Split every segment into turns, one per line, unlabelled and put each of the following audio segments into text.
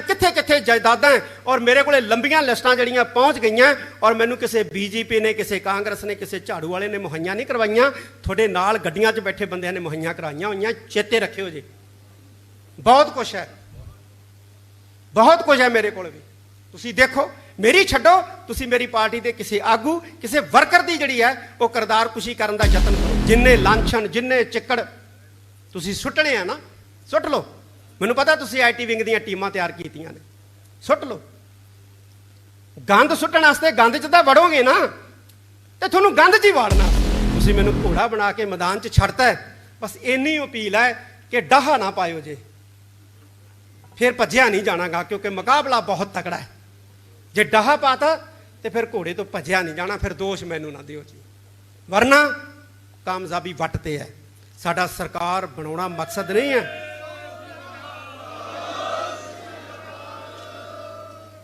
ਕਿੱਥੇ ਕਿੱਥੇ ਜਾਇਦਾਦਾਂ ਔਰ ਮੇਰੇ ਕੋਲੇ ਲੰਬੀਆਂ ਲਿਸਟਾਂ ਜਿਹੜੀਆਂ ਪਹੁੰਚ ਗਈਆਂ ਔਰ ਮੈਨੂੰ ਕਿਸੇ ਬੀਜੇਪੀ ਨੇ, ਕਿਸੇ ਕਾਂਗਰਸ ਨੇ, ਕਿਸੇ ਝਾੜੂ ਵਾਲੇ ਨੇ ਮੁਹੱਈਆ ਨਹੀਂ ਕਰਵਾਈਆਂ। ਤੁਹਾਡੇ ਨਾਲ ਗੱਡੀਆਂ 'ਚ ਬੈਠੇ ਬੰਦਿਆਂ ਨੇ ਮੁਹੱਈਆ ਕਰਾਈਆਂ ਹੋਈਆਂ। ਚੇਤੇ ਰੱਖਿਓ ਜੀ। ਬਹੁਤ ਕੁਛ ਹੈ। ਬਹੁਤ ਕੁਝ ਹੈ ਮੇਰੇ ਕੋਲ ਵੀ। ਤੁਸੀਂ ਦੇਖੋ, ਮੇਰੀ ਛੱਡੋ, ਤੁਸੀਂ ਮੇਰੀ ਪਾਰਟੀ ਦੇ ਕਿਸੇ ਆਗੂ, ਕਿਸੇ ਵਰਕਰ ਦੀ ਜਿਹੜੀ ਹੈ, ਉਹ ਕਰਦਾਰ ਕੁਸ਼ੀ ਕਰਨ ਦਾ ਯਤਨ ਕਰੋ। ਜਿੰਨੇ ਲਾਂਛਣ, ਜਿੰਨੇ ਚਿੱਕੜ ਤੁਸੀਂ ਸੁੱਟਣੇ ਆ ਨਾ, ਸੁੱਟ ਲਓ। ਮੈਨੂੰ ਪਤਾ ਤੁਸੀਂ ਆਈਟੀ ਵਿੰਗ ਦੀਆਂ ਟੀਮਾਂ ਤਿਆਰ ਕੀਤੀਆਂ ਨੇ। ਸੁੱਟ ਲਓ। ਗੰਦ ਸੁੱਟਣ ਵਾਸਤੇ ਗੰਦ 'ਚ ਤਾਂ ਵੜੋਗੇ ਨਾ। ਤੇ ਤੁਹਾਨੂੰ ਗੰਦ 'ਚ ਹੀ ਵਾੜਨਾ। ਤੁਸੀਂ ਮੈਨੂੰ ਘੋੜਾ ਬਣਾ ਕੇ ਮੈਦਾਨ 'ਚ ਛੱਡਤਾ ਹੈ। ਬਸ ਇੰਨੀ ਅਪੀਲ ਹੈ ਕਿ ਡਾਹਾ ਨਾ ਪਾਇਓ ਜੇ। ਫਿਰ ਭੱਜਿਆ ਨਹੀਂ ਜਾਣਾਗਾ, ਕਿਉਂਕਿ ਮੁਕਾਬਲਾ ਬਹੁਤ ਤਕੜਾ ਹੈ। ਜੇ ਡਾਹਾ ਪਾਤਾ, ਤੇ ਫਿਰ ਘੋੜੇ ਤੋਂ ਭੱਜਿਆ ਨਹੀਂ ਜਾਣਾ, ਫਿਰ ਦੋਸ਼ ਮੈਨੂੰ ਨਾ ਦਿਓ ਜੀ। ਵਰਨਾ ਕਾਮਯਾਬੀ ਵੱਟ ਤੇ ਹੈ। ਸਾਡਾ ਸਰਕਾਰ ਬਣਾਉਣਾ ਮਕਸਦ ਨਹੀਂ ਹੈ।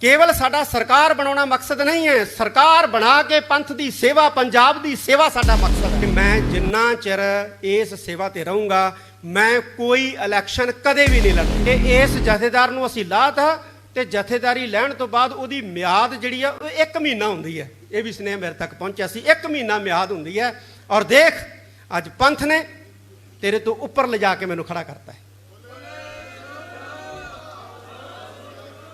ਕੇਵਲ ਸਾਡਾ ਸਰਕਾਰ ਬਣਾਉਣਾ ਮਕਸਦ ਨਹੀਂ ਹੈ। ਸਰਕਾਰ ਬਣਾ ਕੇ ਪੰਥ ਦੀ ਸੇਵਾ, ਪੰਜਾਬ ਦੀ ਸੇਵਾ ਸਾਡਾ ਮਕਸਦ ਹੈ। ਮੈਂ ਜਿੰਨਾ ਚਿਰ ਇਸ ਸੇਵਾ ਤੇ ਰਹੂੰਗਾ, ਮੈਂ ਕੋਈ ਇਲੈਕਸ਼ਨ ਕਦੇ ਵੀ ਨਹੀਂ ਲੜਨਾ। ਤੇ ਇਸ ਜਥੇਦਾਰ ਨੂੰ ਅਸੀਂ ਲਾਤਾ ਤੇ ਜਥੇਦਾਰੀ ਲੈਣ ਤੋਂ ਬਾਅਦ ਉਹਦੀ ਮਿਆਦ ਜਿਹੜੀ ਆ, ਉਹ 1 ਮਹੀਨਾ ਹੁੰਦੀ ਹੈ। ਇਹ ਵੀ ਸਨੇਹ ਮੇਰੇ ਤੱਕ ਪਹੁੰਚਿਆ ਸੀ। 1 ਮਹੀਨਾ ਮਿਆਦ ਹੁੰਦੀ ਹੈ। ਔਰ ਦੇਖ, ਅੱਜ ਪੰਥ ਨੇ ਤੇਰੇ ਤੋਂ ਉੱਪਰ ਲਿਜਾ ਕੇ ਮੈਨੂੰ ਖੜਾ ਕਰਤਾ ਹੈ।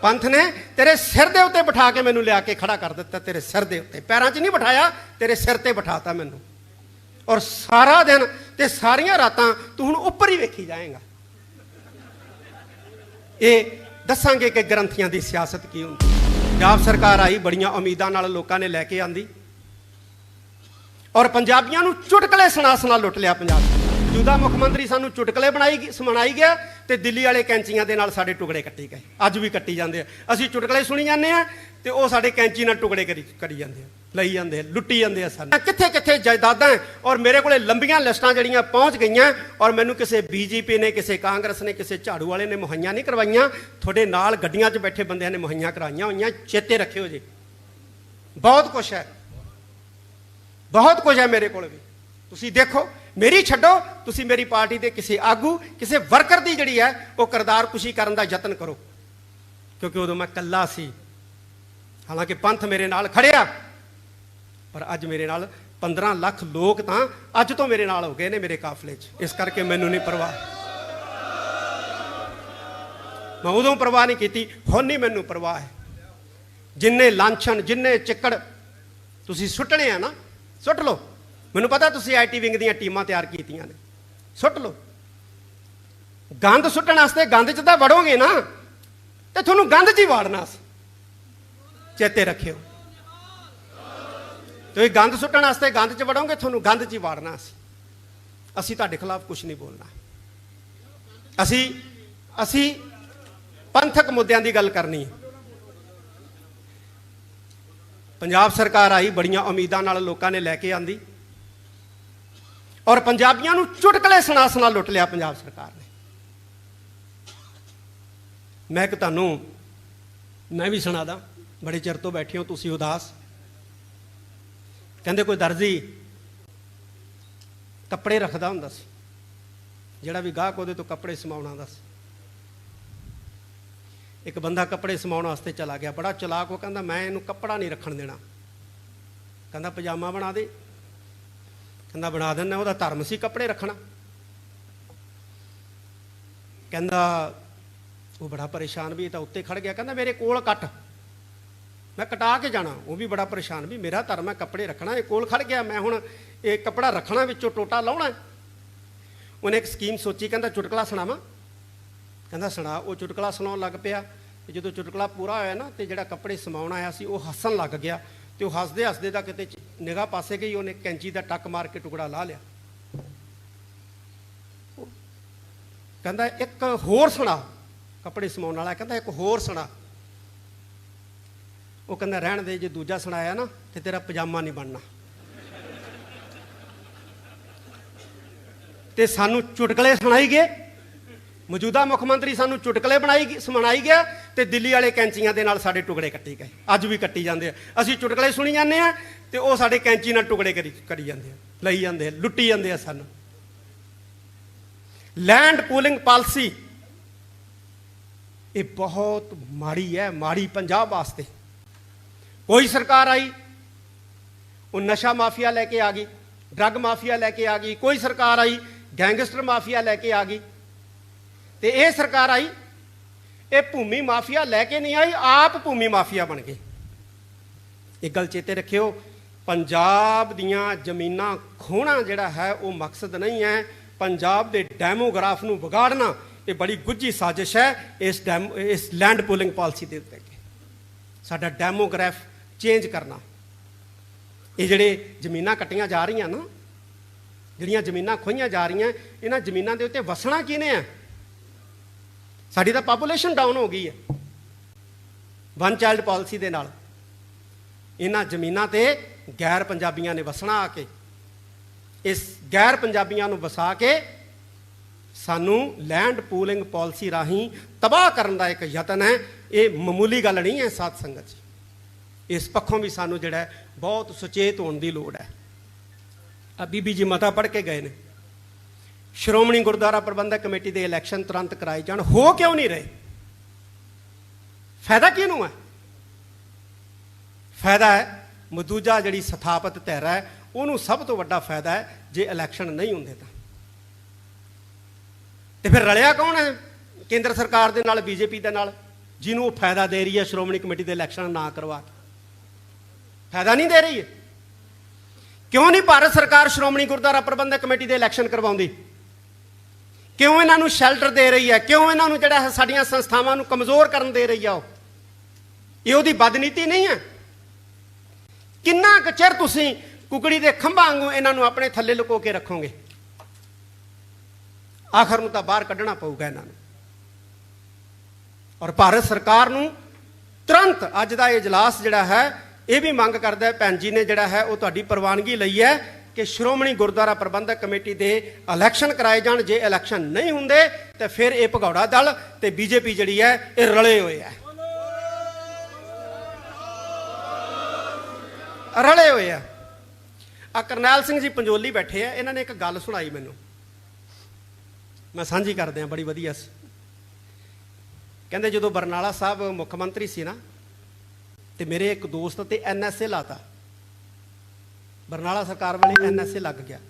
ਪੰਥ ਨੇ, ਤੇਰੇ ਸਿਰ ਦੇ ਉੱਤੇ ਬਿਠਾ ਕੇ ਮੈਨੂੰ ਲਿਆ ਕੇ ਖੜਾ ਕਰ ਦਿੱਤਾ, ਤੇਰੇ ਸਿਰ ਦੇ ਉੱਤੇ। ਪੈਰਾਂ 'ਚ ਨਹੀਂ ਬਿਠਾਇਆ, ਤੇਰੇ ਸਿਰ ਤੇ ਬਿਠਾਤਾ ਮੈਨੂੰ। ਔਰ ਸਾਰਾ ਦਿਨ ਤੇ ਸਾਰੀਆਂ ਰਾਤਾਂ ਤੂੰ ਹੁਣ ਉੱਪਰ ਹੀ ਵੇਖੀ ਜਾਏਗਾ। ਇਹ ਦੱਸਾਂਗੇ ਕਿ ਗ੍ਰੰਥੀਆਂ ਦੀ ਸਿਆਸਤ ਕੀ ਹੁੰਦੀ। ਪੰਜਾਬ ਸਰਕਾਰ ਆਈ, ਬੜੀਆਂ ਉਮੀਦਾਂ ਨਾਲ ਲੋਕਾਂ ਨੇ ਲੈ ਕੇ ਆਂਦੀ। ਔਰ ਪੰਜਾਬੀਆਂ ਨੂੰ ਚੁਟਕਲੇ ਸੁਣਾ ਸੁਣਾ ਲੁੱਟ ਲਿਆ ਪੰਜਾਬ। ਜੂਦਾ ਮੁੱਖ ਮੰਤਰੀ ਸਾਨੂੰ ਚੁਟਕਲੇ ਬਣਾਈ ਗ- ਸੁਣਾਈ ਗਿਆ ਤੇ ਦਿੱਲੀ ਵਾਲੇ ਕੈਂਚੀਆਂ ਦੇ ਨਾਲ ਸਾਡੇ ਟੁਕੜੇ ਕੱਟੀ ਗਏ। ਅੱਜ ਵੀ ਕੱਟੀ ਜਾਂਦੇ ਆ। ਅਸੀਂ ਚੁਟਕਲੇ ਸੁਣੀ ਜਾਂਦੇ ਆ ਤੇ ਉਹ ਸਾਡੇ ਕੈਂਚੀ ਨਾਲ ਟੁਕੜੇ ਕਰੀ ਕਰੀ ਜਾਂਦੇ ਆ। ਲਈ ਜਾਂਦੇ ਆ, ਲੁੱਟੀ ਜਾਂਦੇ ਆ ਸਾਨੂੰ। ਕਿੱਥੇ ਕਿੱਥੇ ਜਾਇਦਾਦਾਂ ਔਰ ਮੇਰੇ ਕੋਲੇ ਲੰਬੀਆਂ ਲਿਸਟਾਂ ਜਿਹੜੀਆਂ ਪਹੁੰਚ ਗਈਆਂ ਔਰ ਮੈਨੂੰ ਕਿਸੇ ਬੀਜੇਪੀ ਨੇ, ਕਿਸੇ ਕਾਂਗਰਸ ਨੇ, ਕਿਸੇ ਝਾੜੂ ਵਾਲੇ ਨੇ ਮੁਹੱਈਆ ਨਹੀਂ ਕਰਵਾਈਆਂ। ਤੁਹਾਡੇ ਨਾਲ ਗੱਡੀਆਂ 'ਚ ਬੈਠੇ ਬੰਦਿਆਂ ਨੇ ਮੁਹੱਈਆ ਕਰਾਈਆਂ ਹੋਈਆਂ। ਚੇਤੇ ਰੱਖਿਓ ਜੀ। ਬਹੁਤ ਕੁਛ ਹੈ। ਬਹੁਤ ਕੁਝ ਹੈ ਮੇਰੇ ਕੋਲ ਵੀ। ਤੁਸੀਂ ਦੇਖੋ ਮੇਰੀ ਛੱਡੋ, ਤੁਸੀਂ ਮੇਰੀ ਪਾਰਟੀ ਦੇ ਕਿਸੇ ਆਗੂ, ਕਿਸੇ ਵਰਕਰ ਦੀ ਜਿਹੜੀ ਹੈ, ਉਹ ਕਰਦਾਰ ਕੁਸ਼ੀ ਕਰਨ ਦਾ ਯਤਨ ਕਰੋ। ਕਿਉਂਕਿ ਉਦੋਂ ਮੈਂ ਕੱਲਾ ਸੀ। ਹਾਲਾਂਕਿ ਪੰਥ ਮੇਰੇ ਨਾਲ ਖੜਿਆ, ਪਰ ਅੱਜ ਮੇਰੇ ਨਾਲ 15 ਲੱਖ ਲੋਕ ਤਾਂ ਅੱਜ ਤੋਂ ਮੇਰੇ ਨਾਲ ਹੋ ਗਏ ਨੇ ਮੇਰੇ ਕਾਫਲੇ 'ਚ। ਇਸ ਕਰਕੇ ਮੈਨੂੰ ਨਹੀਂ ਪਰਵਾਹ। ਮੈਂ ਉਦੋਂ ਪਰਵਾਹ ਨਹੀਂ ਕੀਤੀ, ਹੁਣ ਨਹੀਂ ਮੈਨੂੰ ਪਰਵਾਹ ਹੈ। ਜਿੰਨੇ ਲਾਂਛਣ, ਜਿੰਨੇ ਚਿੱਕੜ ਤੁਸੀਂ ਸੁੱਟਣੇ ਆ ਨਾ, ਸੁੱਟ ਲਓ। ਮੈਨੂੰ ਪਤਾ ਤੁਸੀਂ ਆਈਟੀ ਵਿੰਗ ਦੀਆਂ ਟੀਮਾਂ ਤਿਆਰ ਕੀਤੀਆਂ ਨੇ। ਸੁੱਟ ਲਓ। ਗੰਦ ਸੁੱਟਣ ਵਾਸਤੇ ਗੰਦ 'ਚ ਤਾਂ ਵੜੋਗੇ ਨਾ, ਤੇ ਤੁਹਾਨੂੰ ਗੰਦ 'ਚ ਹੀ ਵਾੜਨਾ ਚੇਤੇ ਰੱਖਿਓ। ਤੁਸੀਂ ਗੰਦ ਸੁੱਟਣ ਵਾਸਤੇ ਗੰਦ 'ਚ ਵੜੋਗੇ, ਤੁਹਾਨੂੰ ਗੰਦ 'ਚ ਹੀ ਵਾੜਨਾ ਸੀ ਅਸੀਂ ਤੁਹਾਡੇ ਖਿਲਾਫ ਕੁਝ ਨਹੀਂ ਬੋਲਣਾ। ਅਸੀਂ ਅਸੀਂ ਪੰਥਕ ਮੁੱਦਿਆਂ ਦੀ ਗੱਲ ਕਰਨੀ ਹੈ। ਪੰਜਾਬ ਸਰਕਾਰ ਆਈ, ਬੜੀਆਂ ਉਮੀਦਾਂ ਨਾਲ ਲੋਕਾਂ ਨੇ ਲੈ ਕੇ ਆਂਦੀ। ਔਰ ਪੰਜਾਬੀਆਂ ਨੂੰ ਚੁਟਕਲੇ ਸੁਣਾ ਸੁਣਾ ਲੁੱਟ ਲਿਆ ਪੰਜਾਬ ਸਰਕਾਰ ਨੇ। ਮੈਂ ਕਿ ਤੁਹਾਨੂੰ, ਮੈਂ ਵੀ ਸੁਣਾਦਾ, ਬੜੇ ਚਿਰ ਤੋਂ ਬੈਠੇ ਹੋ ਤੁਸੀਂ ਉਦਾਸ। ਕਹਿੰਦੇ ਕੋਈ ਦਰਜੀ ਕੱਪੜੇ ਰੱਖਦਾ ਹੁੰਦਾ ਸੀ, ਜਿਹੜਾ ਵੀ ਗਾਹਕ ਉਹਦੇ ਤੋਂ ਕੱਪੜੇ ਸਮਾਉਣਾ ਹੁੰਦਾ ਸੀ। ਇੱਕ ਬੰਦਾ ਕੱਪੜੇ ਸਮਾਉਣ ਵਾਸਤੇ ਚਲਾ ਗਿਆ, ਬੜਾ ਚਲਾਕ, ਉਹ ਕਹਿੰਦਾ ਮੈਂ ਇਹਨੂੰ ਕੱਪੜਾ ਨਹੀਂ ਰੱਖਣ ਦੇਣਾ। ਕਹਿੰਦਾ ਪਜਾਮਾ ਬਣਾ ਦੇ ਕਹਿੰਦਾ ਬਣਾ ਦਿੰਦਾ, ਉਹਦਾ ਧਰਮ ਸੀ ਕੱਪੜੇ ਰੱਖਣਾ। ਕਹਿੰਦਾ ਉਹ ਬੜਾ ਪਰੇਸ਼ਾਨ ਵੀ ਤਾਂ ਉੱਤੇ ਖੜ ਗਿਆ। ਕਹਿੰਦਾ ਮੇਰੇ ਕੋਲ ਕੱਟ। ਮੈਂ ਕਟਾ ਕੇ ਜਾਣਾ, ਉਹ ਵੀ ਬੜਾ ਪਰੇਸ਼ਾਨ ਵੀ, ਮੇਰਾ ਧਰਮ ਹੈ ਕੱਪੜੇ ਰੱਖਣਾ, ਇਹ ਕੋਲ ਖੜ ਗਿਆ। ਮੈਂ ਹੁਣ ਇਹ ਕੱਪੜਾ ਰੱਖਣਾ ਵਿੱਚੋਂ ਟੋਟਾ ਲਾਉਣਾ ਉਹਨੇ ਇੱਕ ਸਕੀਮ ਸੋਚੀ, ਕਹਿੰਦਾ ਚੁਟਕਲਾ ਸੁਣਾਵਾਂ। ਕਹਿੰਦਾ ਸੁਣਾ, ਉਹ ਚੁਟਕਲਾ ਸੁਣਾਉਣ ਲੱਗ ਪਿਆ। ਜਦੋਂ ਚੁਟਕਲਾ ਪੂਰਾ ਹੋਇਆ ਨਾ, ਤੇ ਜਿਹੜਾ ਕੱਪੜੇ ਸਮਾਉਣ ਆਇਆ ਸੀ, ਉਹ ਹੱਸਣ ਲੱਗ ਗਿਆ। ਤੇ ਉਹ ਹੱਸਦੇ ਹੱਸਦੇ ਦਾ ਕਿਤੇ ਨਿਗਾਹ ਪਾਸੇ ਗਈ, ਉਹਨੇ ਕੈਂਚੀ ਦਾ ਟੱਕ ਮਾਰ ਕੇ ਟੁਕੜਾ ਲਾ ਲਿਆ। ਕਹਿੰਦਾ, ਇੱਕ ਹੋਰ ਸੁਣਾ। ਕੱਪੜੇ ਸਮਾਉਣ ਵਾਲਾ ਕਹਿੰਦਾ, ਇੱਕ ਹੋਰ ਸੁਣਾ। ਉਹ ਕਹਿੰਦਾ, ਰਹਿਣ ਦੇ, ਜੇ ਦੂਜਾ ਸੁਣਾਇਆ ਨਾ, ਤੇ ਤੇਰਾ ਪਜਾਮਾ ਨਹੀਂ ਬਣਨਾ। ਤੇ ਸਾਨੂੰ ਚੁਟਕਲੇ ਸੁਣਾਈ ਗਏ। ਮੌਜੂਦਾ ਮੁੱਖ ਮੰਤਰੀ ਸਾਨੂੰ ਚੁਟਕਲੇ ਬਣਾਈ ਗ- ਸੁਣਾਈ ਗਿਆ। ਤੇ ਦਿੱਲੀ ਵਾਲੇ ਕੈਂਚੀਆਂ ਦੇ ਨਾਲ ਸਾਡੇ ਟੁਕੜੇ ਕੱਟੀ ਗਏ। ਅੱਜ ਵੀ ਕੱਟੀ ਜਾਂਦੇ ਆ। ਅਸੀਂ ਚੁਟਕਲੇ ਸੁਣੀ ਜਾਂਦੇ ਆ ਤੇ ਉਹ ਸਾਡੇ ਕੈਂਚੀ ਨਾਲ ਟੁਕੜੇ ਕਰੀ ਕਰੀ ਜਾਂਦੇ ਆ, ਲਈ ਜਾਂਦੇ ਆ, ਲੁੱਟੀ ਜਾਂਦੇ ਆ ਸਾਨੂੰ। ਲੈਂਡ ਪੂਲਿੰਗ ਪਾਲਿਸੀ ਇਹ ਬਹੁਤ ਮਾੜੀ ਹੈ, ਮਾੜੀ ਪੰਜਾਬ ਵਾਸਤੇ। ਕੋਈ ਸਰਕਾਰ ਆਈ, ਉਹ ਨਸ਼ਾ ਮਾਫੀਆ ਲੈ ਕੇ ਆ ਗਈ ਡਰੱਗ ਮਾਫੀਆ ਲੈ ਕੇ ਆ ਗਈ। ਕੋਈ ਸਰਕਾਰ ਆਈ ਗੈਂਗਸਟਰ ਮਾਫੀਆ ਲੈ ਕੇ ਆ ਗਈ। ਤੇ ਇਹ ਸਰਕਾਰ ਆਈ ਇਹ ਭੂਮੀ ਮਾਫੀਆ ਲੈ ਕੇ ਨਹੀਂ ਆਈ, ਆਪ ਭੂਮੀ ਮਾਫੀਆ ਬਣ ਗਏ। ਇਹ ਗੱਲ ਚੇਤੇ ਰੱਖਿਓ, ਪੰਜਾਬ ਦੀਆਂ ਜ਼ਮੀਨਾਂ ਖੋਣਾ ਜਿਹੜਾ ਹੈ, ਉਹ ਮਕਸਦ ਨਹੀਂ ਹੈ। ਪੰਜਾਬ ਦੇ ਡੈਮੋਗ੍ਰਾਫ ਨੂੰ ਵਿਗਾੜਨਾ, ਇਹ ਬੜੀ ਗੁੱਝੀ ਸਾਜ਼ਿਸ਼ ਹੈ, ਇਸ ਡੈਮ, ਇਸ ਲੈਂਡ ਪੂਲਿੰਗ ਪਾਲਿਸੀ ਦੇ ਉੱਤੇ। ਸਾਡਾ ਡੈਮੋਗ੍ਰਾਫ ਚੇਂਜ ਕਰਨਾ। ਇਹ ਜਿਹੜੇ ਜ਼ਮੀਨਾਂ ਕੱਟੀਆਂ ਜਾ ਰਹੀਆਂ ਨਾ, ਜਿਹੜੀਆਂ ਜ਼ਮੀਨਾਂ ਖੋਈਆਂ ਜਾ ਰਹੀਆਂ, ਇਹਨਾਂ ਜ਼ਮੀਨਾਂ ਦੇ ਉੱਤੇ ਵਸਣਾ ਕਿਹਨੇ ਆ? ਸਾਡੀ ਤਾਂ ਪਾਪੂਲੇਸ਼ਨ ਡਾਊਨ ਹੋ ਗਈ ਹੈ। ਵਨ ਚਾਈਲਡ ਪਾਲਿਸੀ ਦੇ ਨਾਲ। ਇਹਨਾਂ ਜ਼ਮੀਨਾਂ ਤੇ ਗੈਰ ਪੰਜਾਬੀਆਂ ਨੇ ਵਸਣਾ ਆ ਕੇ। ਇਸ ਗੈਰ ਪੰਜਾਬੀਆਂ ਨੂੰ ਵਸਾ ਕੇ ਸਾਨੂੰ ਲੈਂਡ ਪੂਲਿੰਗ ਪਾਲਿਸੀ ਰਾਹੀਂ ਤਬਾਹ ਕਰਨ ਦਾ ਇੱਕ ਯਤਨ ਹੈ। ਇਹ ਮਾਮੂਲੀ ਗੱਲ ਨਹੀਂ ਹੈ ਸਾਧ ਸੰਗਤ ਜੀ। ਇਸ ਪੱਖੋਂ ਵੀ ਸਾਨੂੰ ਜਿਹੜਾ ਬਹੁਤ ਸੁਚੇਤ ਹੋਣ ਦੀ ਲੋੜ ਹੈ। ਆ ਬੀਬੀ ਜੀ ਮਤਾ ਪੜ੍ਹ ਕੇ ਗਏ ਨੇ। ਸ਼੍ਰੋਮਣੀ ਗੁਰਦੁਆਰਾ ਪ੍ਰਬੰਧਕ ਕਮੇਟੀ ਦੇ ਇਲੈਕਸ਼ਨ ਤੁਰੰਤ ਕਰਾਏ ਜਾਣ, ਹੋ ਕਿਉਂ ਨਹੀਂ ਰਹੇ? ਫਾਇਦਾ ਕਿਹਨੂੰ ਹੈ? ਫਾਇਦਾ ਹੈ ਮਦੂਜਾ ਜਿਹੜੀ ਸਥਾਪਿਤ ਧਿਰ ਹੈ, ਉਹਨੂੰ ਸਭ ਤੋਂ ਵੱਡਾ ਫਾਇਦਾ ਹੈ ਜੇ ਇਲੈਕਸ਼ਨ ਨਹੀਂ ਹੁੰਦੇ ਤਾਂ। ਤੇ ਫਿਰ ਰਲਿਆ ਕੌਣ ਹੈ ਕੇਂਦਰ ਸਰਕਾਰ ਦੇ ਨਾਲ, ਬੀਜੇਪੀ ਦੇ ਨਾਲ, ਜਿਹਨੂੰ ਉਹ ਫਾਇਦਾ ਦੇ ਰਹੀ ਹੈ ਸ਼੍ਰੋਮਣੀ ਕਮੇਟੀ ਦੇ ਇਲੈਕਸ਼ਨ ਨਾ ਕਰਵਾ ਕੇ ਫਾਇਦਾ ਨਹੀਂ ਦੇ ਰਹੀ ਹੈ। ਕਿਉਂ ਨਹੀਂ ਭਾਰਤ ਸਰਕਾਰ ਸ਼੍ਰੋਮਣੀ ਗੁਰਦੁਆਰਾ ਪ੍ਰਬੰਧਕ ਕਮੇਟੀ ਦੇ ਇਲੈਕਸ਼ਨ ਕਰਵਾਉਂਦੀ? ਕਿਉਂ ਇਹਨਾਂ ਨੂੰ ਸ਼ੈਲਟਰ ਦੇ ਰਹੀ ਹੈ? ਕਿਉਂ ਇਹਨਾਂ ਨੂੰ ਜਿਹੜਾ ਹੈ ਸਾਡੀਆਂ ਸੰਸਥਾਵਾਂ ਨੂੰ ਕਮਜ਼ੋਰ ਕਰਨ ਦੇ ਰਹੀ ਆ ਉਹ? ਇਹ ਉਹਦੀ ਬਦਨੀਤੀ ਨਹੀਂ ਹੈ। ਕਿੰਨਾ ਕੁ ਚਿਰ ਤੁਸੀਂ ਕੁਕੜੀ ਦੇ ਖੰਭਾਂ ਵਾਂਗੂ ਇਹਨਾਂ ਨੂੰ ਆਪਣੇ ਥੱਲੇ ਲੁਕੋ ਕੇ ਰੱਖੋਗੇ? ਆਖਰ ਨੂੰ ਤਾਂ ਬਾਹਰ ਕੱਢਣਾ ਪਊਗਾ ਇਹਨਾਂ ਨੂੰ। ਔਰ ਭਾਰਤ ਸਰਕਾਰ ਨੂੰ ਤੁਰੰਤ ਅੱਜ ਦਾ ਇਹ ਇਜਲਾਸ ਜਿਹੜਾ ਹੈ, ਇਹ ਵੀ ਮੰਗ ਕਰਦਾ ਹੈ, ਭੈਣ ਜੀ ਨੇ ਜਿਹੜਾ ਹੈ, ਉਹ ਤੁਹਾਡੀ ਪ੍ਰਵਾਨਗੀ ਲਈ ਹੈ। ਕਿ ਸ਼੍ਰੋਮਣੀ ਗੁਰਦੁਆਰਾ ਪ੍ਰਬੰਧਕ ਕਮੇਟੀ ਦੇ ਇਲੈਕਸ਼ਨ ਕਰਾਏ ਜਾਣ, ਜੇ ਇਲੈਕਸ਼ਨ ਨਹੀਂ ਹੁੰਦੇ, ਤੇ ਫਿਰ ਇਹ ਭਗੌੜਾ ਦਲ ਤੇ ਬੀਜੇਪੀ ਜਿਹੜੀ ਹੈ, ਇਹ ਰਲੇ ਹੋਏ ਹੈ। ਰਲੇ ਹੋਏ ਆ ਆ ਕਰਨੈਲ ਸਿੰਘ ਜੀ ਪੰਜੋਲੀ ਬੈਠੇ ਆ, ਇਹਨਾਂ ਨੇ ਇੱਕ ਗੱਲ ਸੁਣਾਈ ਮੈਨੂੰ। ਮੈਂ ਸਾਂਝੀ ਕਰਦੇ ਆ ਬੜੀ ਵਧੀਆ ਸੀ। ਕਹਿੰਦੇ ਜਦੋਂ ਬਰਨਾਲਾ ਸਾਹਿਬ ਮੁੱਖ ਮੰਤਰੀ ਸੀ ਨਾ, ਤੇ ਮੇਰੇ ਇੱਕ ਦੋਸਤ ਤੇ ਐਨਐਸਏ ਲਾਤਾ। ਬਰਨਾਲਾ ਸਰਕਾਰ ਵਾਲੀ ਐਨਐਸਏ ਲੱਗ ਗਿਆ।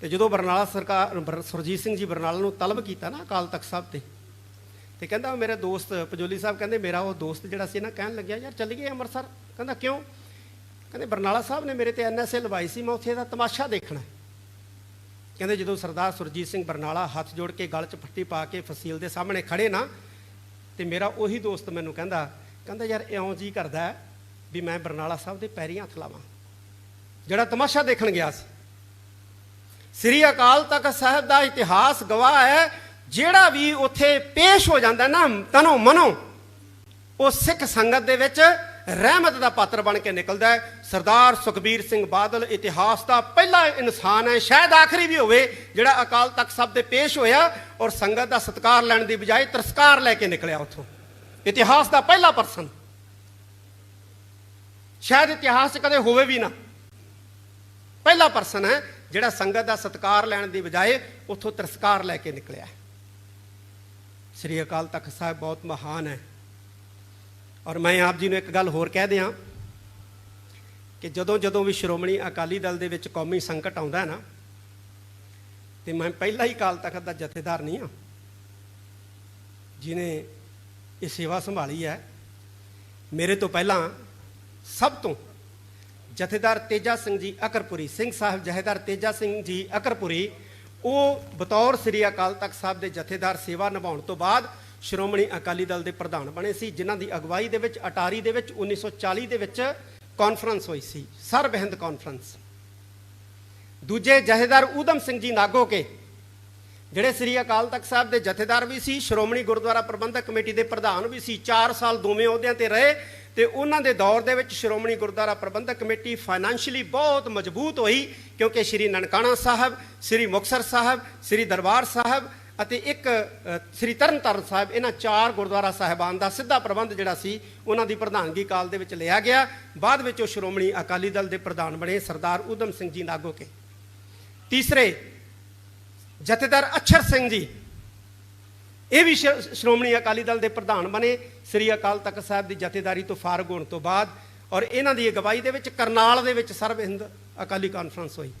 ਤੇ ਜਦੋਂ ਬਰਨਾਲਾ ਸਰਕਾਰ, ਬਰ- ਸੁਰਜੀਤ ਸਿੰਘ ਜੀ ਬਰਨਾਲਾ ਨੂੰ ਤਲਬ ਕੀਤਾ ਨਾ ਅਕਾਲ ਤਖਤ ਸਾਹਿਬ ਤੇ ਤੇ ਕਹਿੰਦਾ ਮੇਰਾ ਦੋਸਤ ਪਜੋਲੀ ਸਾਹਿਬ ਕਹਿੰਦੇ ਮੇਰਾ ਉਹ ਦੋਸਤ ਜਿਹੜਾ ਸੀ ਨਾ ਕਹਿਣ ਲੱਗਿਆ, ਯਾਰ ਚੱਲੀਏ ਅੰਮ੍ਰਿਤਸਰ। ਕਹਿੰਦਾ, ਕਿਉਂ? ਕਹਿੰਦੇ, ਬਰਨਾਲਾ ਸਾਹਿਬ ਨੇ ਮੇਰੇ ਤੇ ਐਨਐਸਏ ਲਵਾਈ ਸੀ, ਮੈਂ ਉੱਥੇ ਦਾ ਤਮਾਸ਼ਾ ਦੇਖਣਾ ਕਹਿੰਦੇ, ਜਦੋਂ ਸਰਦਾਰ ਸੁਰਜੀਤ ਸਿੰਘ ਬਰਨਾਲਾ ਹੱਥ ਜੋੜ ਕੇ ਗਲ 'ਚ ਫੱਟੀ ਪਾ ਕੇ ਫਸੀਲ ਦੇ ਸਾਹਮਣੇ ਖੜੇ ਨਾ, ਤੇ ਮੇਰਾ ਉਹੀ ਦੋਸਤ ਮੈਨੂੰ ਕਹਿੰਦਾ ਕਹਿੰਦਾ ਯਾਰ ਇਉਂ ਜੀ ਕਰਦਾ ਵੀ ਮੈਂ ਬਰਨਾਲਾ ਸਾਹਿਬ ਦੇ ਪੈਰੀਂ ਹੱਥ ਲਾਵਾਂ। ਜਿਹੜਾ ਤਮਾਸ਼ਾ ਦੇਖਣ ਗਿਆ ਸੀ। ਸ੍ਰੀ ਅਕਾਲ ਤਖਤ ਸਾਹਿਬ ਦਾ ਇਤਿਹਾਸ ਗਵਾਹ ਹੈ, ਜਿਹੜਾ ਵੀ ਉੱਥੇ ਪੇਸ਼ ਹੋ ਜਾਂਦਾ ਨਾ, ਤਨੋ ਮਨੋ, ਉਹ ਸਿੱਖ ਸੰਗਤ ਦੇ ਵਿੱਚ ਰਹਿਮਤ ਦਾ ਪਾਤਰ ਬਣ ਕੇ ਨਿਕਲਦਾ ਹੈ। ਸਰਦਾਰ ਸੁਖਬੀਰ ਸਿੰਘ ਬਾਦਲ ਇਤਿਹਾਸ ਦਾ ਪਹਿਲਾ ਇਨਸਾਨ ਹੈ, ਸ਼ਾਇਦ ਆਖਰੀ ਵੀ ਹੋਵੇ, ਜਿਹੜਾ ਅਕਾਲ ਤਖਤ ਸਾਹਿਬ ਦੇ ਪੇਸ਼ ਹੋਇਆ ਔਰ ਸੰਗਤ ਦਾ ਸਤਿਕਾਰ ਲੈਣ ਦੀ ਬਜਾਏ ਤਰਸਕਾਰ ਲੈ ਕੇ ਨਿਕਲਿਆ ਉੱਥੋਂ। ਇਤਿਹਾਸ ਦਾ ਪਹਿਲਾ ਪਰਸਨ। ਸ਼ਾਇਦ ਇਤਿਹਾਸ 'ਚ ਕਦੇ ਹੋਵੇ ਵੀ ਨਾ। ਪਹਿਲਾ ਪਰਸਨ ਹੈ, ਜਿਹੜਾ ਸੰਗਤ ਦਾ ਸਤਿਕਾਰ ਲੈਣ ਦੀ ਬਜਾਏ ਉੱਥੋਂ ਤਿਰਸਕਾਰ ਲੈ ਕੇ ਨਿਕਲਿਆ ਸ੍ਰੀ ਅਕਾਲ ਤਖਤ ਸਾਹਿਬ ਬਹੁਤ ਮਹਾਨ ਹੈ। ਔਰ ਮੈਂ ਆਪ ਜੀ ਨੂੰ ਇੱਕ ਗੱਲ ਹੋਰ ਕਹਿ ਦਿਆਂ ਕਿ ਜਦੋਂ ਜਦੋਂ ਵੀ ਸ਼੍ਰੋਮਣੀ ਅਕਾਲੀ ਦਲ ਦੇ ਵਿੱਚ ਕੌਮੀ ਸੰਕਟ ਆਉਂਦਾ ਹੈ ਨਾ, ਤੇ ਮੈਂ ਪਹਿਲਾ ਹੀ ਅਕਾਲ ਤਖਤ ਦਾ ਜਥੇਦਾਰ ਨਹੀਂ ਹਾਂ ਜਿਨੇ ਇਹ ਸੇਵਾ ਸੰਭਾਲੀ ਹੈ। ਮੇਰੇ ਤੋਂ ਪਹਿਲਾਂ ਸਭ ਤੋਂ ਜਥੇਦਾਰ ਤੇਜਾ ਸਿੰਘ ਜੀ ਅਕਰਪੁਰੀ, ਸਿੰਘ ਸਾਹਿਬ ਜਥੇਦਾਰ ਤੇਜਾ ਸਿੰਘ ਜੀ ਅਕਰਪੁਰੀ, ਉਹ ਬਤੌਰ ਸ੍ਰੀ ਅਕਾਲ ਤਖਤ ਸਾਹਿਬ ਦੇ ਜਥੇਦਾਰ ਸੇਵਾ ਨਿਭਾਉਣ ਤੋਂ ਬਾਅਦ ਸ਼੍ਰੋਮਣੀ ਅਕਾਲੀ ਦਲ ਦੇ ਪ੍ਰਧਾਨ ਬਣੇ ਸੀ, ਜਿਨ੍ਹਾਂ ਦੀ ਅਗਵਾਈ ਦੇ ਵਿੱਚ, ਅਟਾਰੀ ਦੇ ਵਿੱਚ 1940 ਦੇ ਵਿੱਚ ਕਾਨਫਰੰਸ ਹੋਈ ਸੀ ਸਰਬਹਿੰਦ ਕਾਨਫਰੰਸ ਦੂਜੇ ਜਥੇਦਾਰ ਊਧਮ ਸਿੰਘ ਜੀ ਨਾਗੋ ਕੇ, ਜਿਹੜੇ ਸ੍ਰੀ ਅਕਾਲ ਤਖਤ ਸਾਹਿਬ ਦੇ ਜਥੇਦਾਰ ਵੀ ਸੀ, ਸ਼੍ਰੋਮਣੀ ਗੁਰਦੁਆਰਾ ਪ੍ਰਬੰਧਕ ਕਮੇਟੀ ਦੇ ਪ੍ਰਧਾਨ ਵੀ ਸੀ 4 ਸਾਲ ਦੋਵੇਂ ਅਹੁਦਿਆਂ ਤੇ ਰਹੇ। ਤੇ ਉਹਨਾਂ ਦੇ ਦੌਰ ਦੇ ਵਿੱਚ ਸ਼੍ਰੋਮਣੀ ਗੁਰਦੁਆਰਾ ਪ੍ਰਬੰਧਕ ਕਮੇਟੀ ਫਾਈਨੈਂਸ਼ੀਅਲੀ ਬਹੁਤ ਮਜ਼ਬੂਤ ਹੋਈ ਕਿਉਂਕਿ ਸ੍ਰੀ ਨਨਕਾਣਾ ਸਾਹਿਬ ਸ੍ਰੀ ਮੁਕਤਸਰ ਸਾਹਿਬ ਸ੍ਰੀ ਦਰਬਾਰ ਸਾਹਿਬ ਅਤੇ ਇੱਕ ਅ, ਸ੍ਰੀ ਤਰਨਤਾਰਨ ਸਾਹਿਬ ਇਹਨਾਂ ਚਾਰ ਗੁਰਦੁਆਰਾ ਸਾਹਿਬਾਨ ਦਾ ਸਿੱਧਾ ਪ੍ਰਬੰਧ ਜਿਹੜਾ ਸੀ ਉਹਨਾਂ ਦੀ ਪ੍ਰਧਾਨਗੀ ਕਾਲ ਦੇ ਵਿੱਚ ਲਿਆ ਗਿਆ। ਬਾਅਦ ਵਿੱਚ ਉਹ ਸ਼੍ਰੋਮਣੀ ਅਕਾਲੀ ਦਲ ਦੇ ਪ੍ਰਧਾਨ ਬਣੇ ਸਰਦਾਰ ਊਧਮ ਸਿੰਘ ਜੀ ਨਾਗੋ ਕੇ ਤੀਸਰੇ ਜਥੇਦਾਰ ਅਛਰ ਸਿੰਘ ਜੀ ਇਹ ਵੀ ਸ਼- ਸ਼੍ਰੋਮਣੀ ਅਕਾਲੀ ਦਲ ਦੇ ਪ੍ਰਧਾਨ ਬਣੇ ਸ੍ਰੀ ਅਕਾਲ ਤਖਤ ਸਾਹਿਬ ਦੀ ਜਥੇਦਾਰੀ ਤੋਂ ਫਾਰਗ ਹੋਣ ਤੋਂ ਬਾਅਦ ਔਰ ਇਹਨਾਂ ਦੀ ਅਗਵਾਈ ਦੇ ਵਿੱਚ ਕਰਨਾਲ ਦੇ ਵਿੱਚ ਸਰਬ ਹਿੰਦ ਅਕਾਲੀ ਕਾਨਫਰੰਸ ਹੋਈ।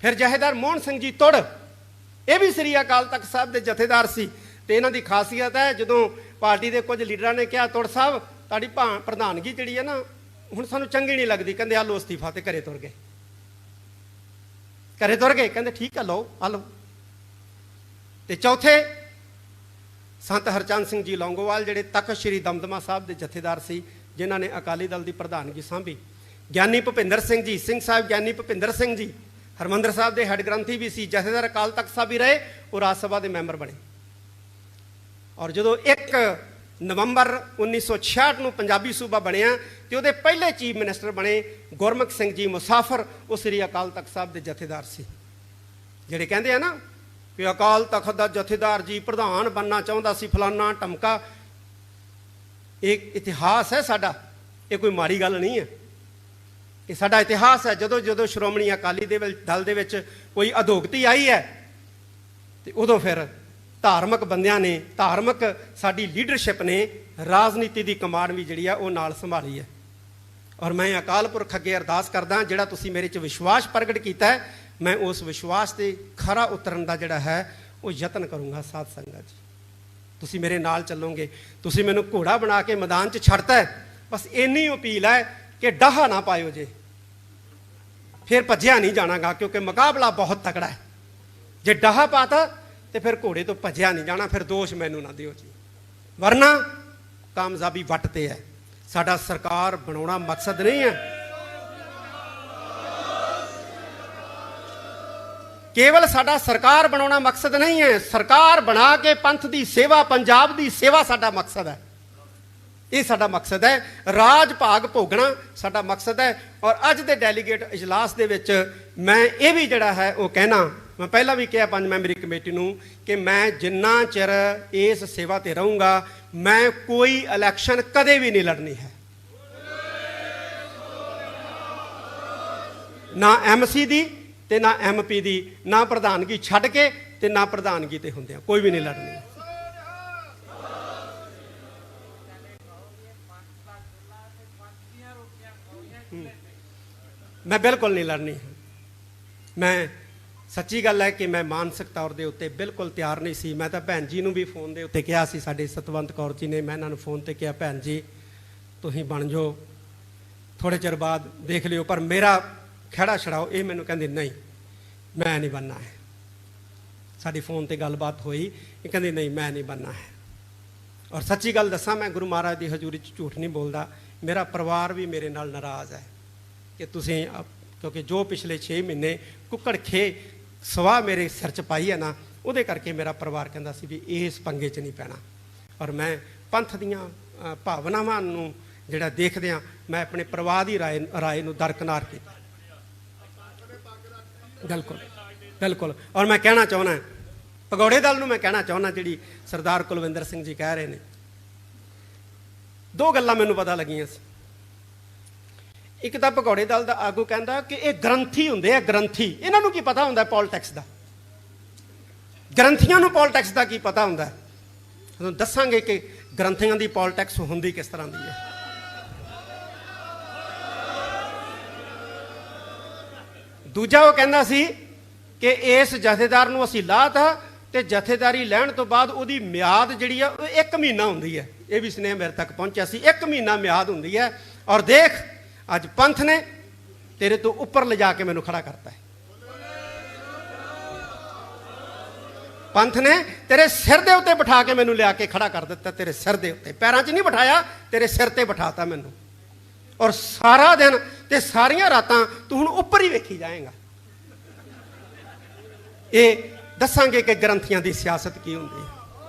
ਫਿਰ ਜਹੇਦਾਰ ਮੋਹਨ ਸਿੰਘ ਜੀ ਤੁੜ, ਇਹ ਵੀ ਸ੍ਰੀ ਅਕਾਲ ਤਖਤ ਸਾਹਿਬ ਦੇ ਜਥੇਦਾਰ ਸੀ ਤੇ ਇਹਨਾਂ ਦੀ ਖਾਸੀਅਤ ਹੈ ਜਦੋਂ ਪਾਰਟੀ ਦੇ ਕੁਝ ਲੀਡਰਾਂ ਨੇ ਕਿਹਾ, ਤੁੜ ਸਾਹਿਬ, ਤੁਹਾਡੀ ਭਾ- ਪ੍ਰਧਾਨਗੀ ਜਿਹੜੀ ਹੈ ਨਾ, ਹੁਣ ਸਾਨੂੰ ਚੰਗੀ ਨਹੀਂ ਲੱਗਦੀ। ਕਹਿੰਦੇ ਆ ਲੋ ਅਸਤੀਫਾ ਤੇ ਘਰੇ ਤੁਰ ਗਏ। ਘਰੇ ਤੁਰ ਗਏ, ਕਹਿੰਦੇ, ਠੀਕ ਆ, ਲਓ ਆ ਲਓ। ਤੇ ਚੌਥੇ ਸੰਤ ਹਰਚੰਦ ਸਿੰਘ ਜੀ ਲੌਂਗੋਵਾਲ, ਜਿਹੜੇ ਤਖਤ ਸ੍ਰੀ ਦਮਦਮਾ ਸਾਹਿਬ ਦੇ ਜਥੇਦਾਰ ਸੀ, ਜਿਨ੍ਹਾਂ ਨੇ ਅਕਾਲੀ ਦਲ ਦੀ ਪ੍ਰਧਾਨਗੀ ਸੰਭੀ। ਗਿਆਨੀ ਭੁਪਿੰਦਰ ਸਿੰਘ ਜੀ, ਸਿੰਘ ਸਾਹਿਬ ਗਿਆਨੀ ਭੁਪਿੰਦਰ ਸਿੰਘ ਜੀ, ਹਰਮੰਦਰ ਸਾਹਿਬ ਦੇ ਹੈੱਡ ਗ੍ਰੰਥੀ ਵੀ ਸੀ, ਜਥੇਦਾਰ ਅਕਾਲ ਤਖਤ ਸਾਹਿਬ ਵੀ ਰਹੇ, ਉਹ ਰਾਜ ਸਭਾ ਦੇ ਮੈਂਬਰ ਬਣੇ। ਔਰ ਜਦੋਂ 1 ਨਵੰਬਰ 1966 ਨੂੰ ਪੰਜਾਬੀ ਸੂਬਾ ਬਣਿਆ, ਤੇ ਉਹਦੇ ਪਹਿਲੇ ਚੀਫ ਮਿਨਿਸਟਰ ਬਣੇ ਗੁਰਮੁਖ ਸਿੰਘ ਜੀ ਮੁਸਾਫਰ, ਉਹ ਸ੍ਰੀ ਅਕਾਲ ਤਖਤ ਸਾਹਿਬ ਦੇ ਜਥੇਦਾਰ ਸੀ। ਜਿਹੜੇ ਕਹਿੰਦੇ ਆ ਨਾ ਕਿ ਅਕਾਲ ਤਖਤ ਦਾ ਜਥੇਦਾਰ ਜੀ ਪ੍ਰਧਾਨ ਬੰਨਾ ਚਾਹੁੰਦਾ ਸੀ, ਫਲਾਨਾ ਟਮਕਾ। ਇਹ ਇਤਿਹਾਸ ਹੈ ਸਾਡਾ, ਇਹ ਕੋਈ ਮਾੜੀ ਗੱਲ ਨਹੀਂ ਹੈ। ਇਹ ਸਾਡਾ ਇਤਿਹਾਸ ਹੈ, ਜਦੋਂ ਜਦੋਂ ਸ਼੍ਰੋਮਣੀ ਅਕਾਲੀ ਦੇ ਦਲ ਦੇ ਵਿੱਚ ਕੋਈ ਅਧੋਗਤੀ ਆਈ ਹੈ, ਤੇ ਉਦੋਂ ਫਿਰ ਧਾਰਮਿਕ ਬੰਦਿਆਂ ਨੇ, ਧਾਰਮਿਕ ਸਾਡੀ ਲੀਡਰਸ਼ਿਪ ਨੇ ਰਾਜਨੀਤੀ ਦੀ ਕਮਾਂਡ ਵੀ ਜਿਹੜੀ ਆ, ਉਹ ਨਾਲ ਸੰਭਾਲੀ ਹੈ। ਔਰ ਮੈਂ ਅਕਾਲ ਪੁਰਖ ਅੱਗੇ ਅਰਦਾਸ ਕਰਦਾ, ਜਿਹੜਾ ਤੁਸੀਂ ਮੇਰੇ 'ਚ ਵਿਸ਼ਵਾਸ ਪ੍ਰਗਟ ਕੀਤਾ ਹੈ ਮੈਂ ਉਸ ਵਿਸ਼ਵਾਸ ਤੇ ਖਰਾ ਉਤਰਨ ਦਾ ਜਿਹੜਾ ਹੈ, ਉਹ ਯਤਨ ਕਰੂੰਗਾ ਸਾਧ ਸੰਗਤ ਜੀ। ਤੁਸੀਂ ਮੇਰੇ ਨਾਲ ਚੱਲੋਗੇ, ਤੁਸੀਂ ਮੈਨੂੰ ਘੋੜਾ ਬਣਾ ਕੇ ਮੈਦਾਨ 'ਚ ਛੱਡਤਾ ਬਸ ਇੰਨੀ ਅਪੀਲ ਹੈ ਕਿ ਡਾਹਾ ਨਾ ਪਾਇਓ ਜੇ। ਫਿਰ ਭੱਜਿਆ ਨਹੀਂ ਜਾਣਾਗਾ, ਕਿਉਂਕਿ ਮੁਕਾਬਲਾ ਬਹੁਤ ਤਕੜਾ ਹੈ। ਜੇ ਡਾਹਾ ਪਾਤਾ, ਤੇ ਫਿਰ ਘੋੜੇ ਤੋਂ ਭੱਜਿਆ ਨਹੀਂ ਜਾਣਾ, ਫਿਰ ਦੋਸ਼ ਮੈਨੂੰ ਨਾ ਦਿਓ ਜੀ। ਵਰਨਾ ਕਾਮਯਾਬੀ ਵੱਟ ਤੇ ਹੈ। ਸਾਡਾ ਸਰਕਾਰ ਬਣਾਉਣਾ ਮਕਸਦ ਨਹੀਂ ਹੈ। ਕੇਵਲ ਸਾਡਾ ਸਰਕਾਰ ਬਣਾਉਣਾ ਮਕਸਦ ਨਹੀਂ ਹੈ। ਸਰਕਾਰ ਬਣਾ ਕੇ ਪੰਥ ਦੀ ਸੇਵਾ, ਪੰਜਾਬ ਦੀ ਸੇਵਾ ਸਾਡਾ ਮਕਸਦ ਹੈ। ਇਹ ਸਾਡਾ ਮਕਸਦ ਹੈ। ਰਾਜ ਭਾਗ ਭੋਗਣਾ ਸਾਡਾ ਮਕਸਦ ਹੈ। ਔਰ ਅੱਜ ਦੇ ਡੈਲੀਗੇਟ ਇਜਲਾਸ ਦੇ ਵਿੱਚ ਮੈਂ ਇਹ ਵੀ ਜਿਹੜਾ ਹੈ ਉਹ ਕਹਿਣਾ, ਮੈਂ ਪਹਿਲਾਂ ਵੀ ਕਿਹਾ ਪੰਜ ਮੈਂਬਰੀ ਕਮੇਟੀ ਨੂੰ ਕਿ ਮੈਂ ਜਿੰਨਾ ਚਿਰ ਇਸ ਸੇਵਾ ਤੇ ਰਹੂੰਗਾ, ਮੈਂ ਕੋਈ ਇਲੈਕਸ਼ਨ ਕਦੇ ਵੀ ਨਹੀਂ ਲੜਨੀ ਹੈ। ਨਾ ਐਮਸੀ ਦੀ ਤੇ ਨਾ ਐਮਪੀ ਦੀ, ਨਾ ਪ੍ਰਧਾਨਗੀ ਛੱਡ ਕੇ ਤੇ ਨਾ ਪ੍ਰਧਾਨਗੀ ਤੇ ਹੁੰਦਿਆਂ ਕੋਈ ਵੀ ਨਹੀਂ ਲੜਨੀ ਮੈਂ ਬਿਲਕੁਲ ਨਹੀਂ ਲੜਨੀ। ਮੈਂ, ਸੱਚੀ ਗੱਲ ਹੈ ਕਿ ਮੈਂ ਮਾਨਸਿਕ ਤੌਰ ਦੇ ਉੱਤੇ ਬਿਲਕੁਲ ਤਿਆਰ ਨਹੀਂ ਸੀ। ਮੈਂ ਤਾਂ ਭੈਣ ਜੀ ਨੂੰ ਵੀ ਫੋਨ ਦੇ ਉੱਤੇ ਕਿਹਾ ਸੀ, ਸਾਡੇ ਸਤਵੰਤ ਕੌਰ ਜੀ ਨੇ, ਮੈਂ ਇਹਨਾਂ ਨੂੰ ਫੋਨ ਤੇ ਕਿਹਾ, ਭੈਣ ਜੀ, ਤੁਸੀਂ ਬਣ ਜਾਓ। ਥੋੜੇ ਚਿਰ ਬਾਅਦ ਦੇਖ ਲਿਓ। ਪਰ ਮੇਰਾ ਖੜਾ ਛੜਾਓ, ਇਹ ਮੈਨੂੰ ਕਹਿੰਦੇ, ਨਹੀਂ, ਮੈਂ ਨਹੀਂ ਬੰਨਾ ਹੈ। ਸਾਡੀ ਫੋਨ ਤੇ ਗੱਲਬਾਤ ਹੋਈ, ਇਹ ਕਹਿੰਦੇ, ਨਹੀਂ, ਮੈਂ ਨਹੀਂ ਬੰਨਾ ਹੈ। ਔਰ ਸੱਚੀ ਗੱਲ ਦੱਸਾਂ, ਮੈਂ ਗੁਰੂ ਮਹਾਰਾਜ ਦੀ ਹਜ਼ੂਰੀ 'ਚ ਝੂਠ ਨਹੀਂ ਬੋਲਦਾ। ਮੇਰਾ ਪਰਿਵਾਰ ਵੀ ਮੇਰੇ ਨਾਲ ਨਾਰਾਜ਼ ਹੈ ਕਿ ਤੁਸੀਂ ਕਿਉਂਕਿ ਜੋ ਪਿਛਲੇ 6 ਮਹੀਨੇ ਕੁੱਕੜ ਖੇ ਸਵਾਹ ਮੇਰੇ ਸਿਰ 'ਚ ਪਾਈ ਹੈ ਨਾ, ਉਹਦੇ ਕਰਕੇ ਮੇਰਾ ਪਰਿਵਾਰ ਕਹਿੰਦਾ ਸੀ ਵੀ ਇਸ ਪੰਗੇ 'ਚ ਨਹੀਂ ਪੈਣਾ। ਔਰ ਮੈਂ ਪੰਥ ਦੀਆਂ ਭਾਵਨਾਵਾਂ ਨੂੰ ਜਿਹੜਾ ਦੇਖਦਿਆਂ ਮੈਂ ਆਪਣੇ ਪਰਿਵਾਰ ਦੀ ਰਾਏ ਰਾਏ ਨੂੰ ਦਰਕਨਾਰ ਕੀਤਾ। ਬਿਲਕੁਲ ਬਿਲਕੁਲ। ਔਰ ਮੈਂ ਕਹਿਣਾ ਚਾਹੁੰਦਾ ਪਗੌੜੇ ਦਲ ਨੂੰ ਮੈਂ ਕਹਿਣਾ ਚਾਹੁੰਦਾ ਜਿਹੜੀ ਸਰਦਾਰ ਕੁਲਵਿੰਦਰ ਸਿੰਘ ਜੀ ਕਹਿ ਰਹੇ ਨੇ। ਦੋ ਗੱਲਾਂ ਮੈਨੂੰ ਪਤਾ ਲੱਗੀਆਂ ਸੀ। ਇੱਕ ਤਾਂ ਪਕੌੜੇ ਦਲ ਦਾ ਆਗੂ ਕਹਿੰਦਾ ਕਿ ਇਹ ਗ੍ਰੰਥੀ ਹੁੰਦੇ ਆ, ਗ੍ਰੰਥੀ। ਇਹਨਾਂ ਨੂੰ ਕੀ ਪਤਾ ਹੁੰਦਾ ਪੋਲਿਟਿਕਸ ਦਾ? ਗ੍ਰੰਥੀਆਂ ਨੂੰ ਪੋਲਿਟਿਕਸ ਦਾ ਕੀ ਪਤਾ ਹੁੰਦਾ? ਤੁਹਾਨੂੰ ਦੱਸਾਂਗੇ ਕਿ ਗ੍ਰੰਥੀਆਂ ਦੀ ਪੋਲਿਟਿਕਸ ਹੁੰਦੀ ਕਿਸ ਤਰ੍ਹਾਂ ਦੀ ਹੈ। ਦੂਜਾ ਉਹ ਕਹਿੰਦਾ ਸੀ ਕਿ ਇਸ ਜਥੇਦਾਰ ਨੂੰ ਅਸੀਂ ਲਾਤਾ ਤੇ ਜਥੇਦਾਰੀ ਲੈਣ ਤੋਂ ਬਾਅਦ ਉਹਦੀ ਮਿਆਦ ਜਿਹੜੀ ਆ, ਉਹ 1 ਮਹੀਨਾ ਹੁੰਦੀ ਹੈ। ਇਹ ਵੀ ਸਨੇਹ ਮੇਰੇ ਤੱਕ ਪਹੁੰਚਿਆ ਸੀ। 1 ਮਹੀਨਾ ਮਿਆਦ ਹੁੰਦੀ ਹੈ। ਔਰ ਦੇਖ, ਅੱਜ ਪੰਥ ਨੇ ਤੇਰੇ ਤੋਂ ਉੱਪਰ ਲਿਜਾ ਕੇ ਮੈਨੂੰ ਖੜਾ ਕਰਤਾ ਹੈ। ਪੰਥ ਨੇ ਤੇਰੇ ਸਿਰ ਦੇ ਉੱਤੇ ਬਿਠਾ ਕੇ ਮੈਨੂੰ ਲਿਆ ਕੇ ਖੜਾ ਕਰ ਦਿੱਤਾ। ਤੇਰੇ ਸਿਰ ਦੇ ਉੱਤੇ। ਪੈਰਾਂ 'ਚ ਨਹੀਂ ਬਿਠਾਇਆ, ਤੇਰੇ ਸਿਰ ਤੇ ਬਿਠਾਤਾ ਮੈਨੂੰ। ਔਰ ਸਾਰਾ ਦਿਨ ਤੇ ਸਾਰੀਆਂ ਰਾਤਾਂ ਤੂੰ ਹੁਣ ਉੱਪਰ ਹੀ ਵੇਖੀ ਜਾਏਗਾ। ਇਹ ਦੱਸਾਂਗੇ ਕਿ ਗ੍ਰੰਥੀਆਂ ਦੀ ਸਿਆਸਤ ਕੀ ਹੁੰਦੀ ਹੈ।